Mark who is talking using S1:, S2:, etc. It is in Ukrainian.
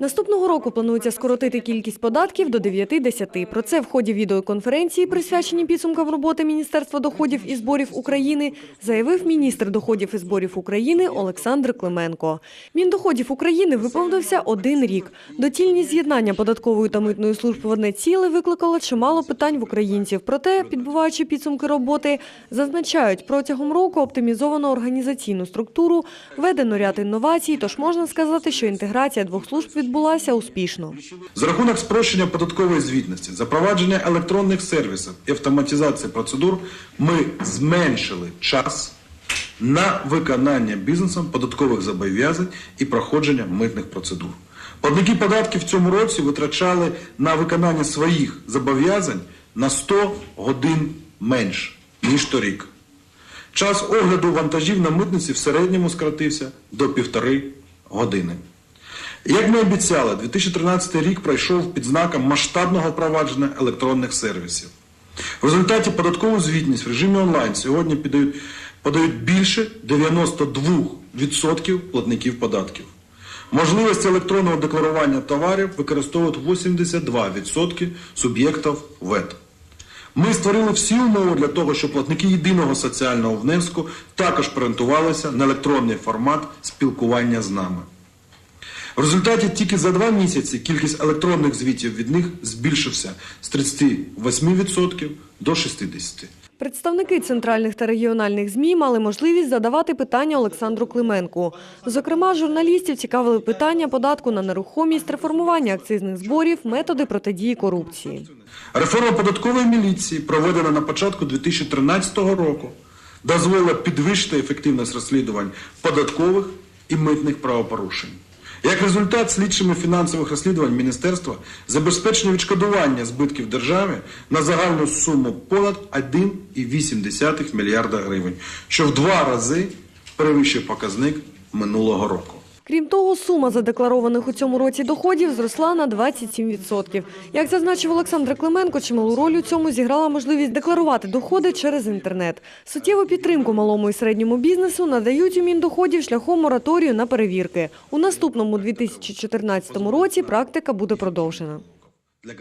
S1: Наступного року планується скоротити кількість податків до 9-10. Про це в ході відеоконференції, присвяченій підсумкам роботи Міністерства доходів і зборів України, заявив міністр доходів і зборів України Олександр Клименко. Міндоходів України виповнився один рік. Доцільність з'єднання податкової та митної служб в одне ціле викликало чимало питань в українців. Проте, підбиваючи підсумки роботи, зазначають, протягом року оптимізовано організаційну структуру, введено ряд інновацій, тож можна сказати, що інтеграція двох служб відбулася успішно.
S2: За рахунок спрощення податкової звітності, запровадження електронних сервісів і автоматизації процедур ми зменшили час на виконання бізнесом податкових зобов'язань і проходження митних процедур. Платники податків в цьому році витрачали на виконання своїх зобов'язань на 100 годин менше, ніж торік. Час огляду вантажів на митниці в середньому скоротився до півтори години. Як ми обіцяли, 2013 рік пройшов під знаком масштабного впровадження електронних сервісів. В результаті податкову звітність в режимі онлайн сьогодні подають, подають більше 92% платників податків. Можливість електронного декларування товарів використовують 82% суб'єктів ВЕТ. Ми створили всі умови для того, щоб платники єдиного соціального внеску також орієнтувалися на електронний формат спілкування з нами. В результаті тільки за два місяці кількість електронних звітів від них збільшився з 38% до 60%.
S1: Представники центральних та регіональних ЗМІ мали можливість задавати питання Олександру Клименку. Зокрема, журналістів цікавили питання податку на нерухомість, реформування акцизних зборів, методи протидії корупції.
S2: Реформа податкової міліції, проведена на початку 2013 року, дозволила підвищити ефективність розслідувань податкових і митних правопорушень. Як результат, слідчими фінансових розслідувань міністерства забезпечено відшкодування збитків державі на загальну суму понад 1,8 мільярда гривень, що в два рази перевищує показник минулого року.
S1: Крім того, сума задекларованих у цьому році доходів зросла на 27%. Як зазначив Олександр Клименко, чималу роль у цьому зіграла можливість декларувати доходи через інтернет. Суттєву підтримку малому і середньому бізнесу надають у Міндоходів шляхом мораторію на перевірки. У наступному 2014 році практика буде продовжена.
S2: Для.